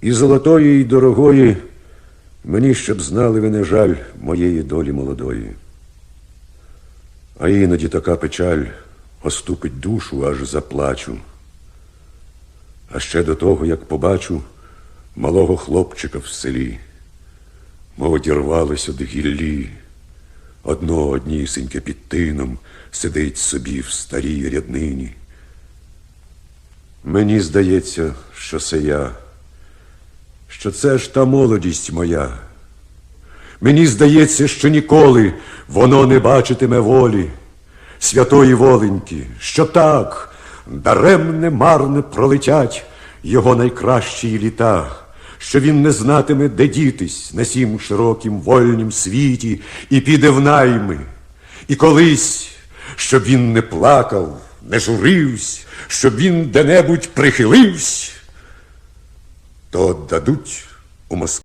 І золотої, і дорогої, мені щоб знали ви не жаль моєї долі молодої. А іноді така печаль оступить душу, аж заплачу. А ще до того, як побачу малого хлопчика в селі, мов одірвалось од гіллі, одно однісеньке під тином сидить собі в старій ряднині. Мені здається, що це я, що це ж та молодість моя. Мені здається, що ніколи воно не бачитиме волі, святої воленьки, що так даремне марне пролетять його найкращі літа, що він не знатиме, де дітись на сім широкім вольнім світі і піде в найми. І колись, щоб він не плакав, не журивсь, щоб він де-небудь прихиливсь, то дадуть у Москві.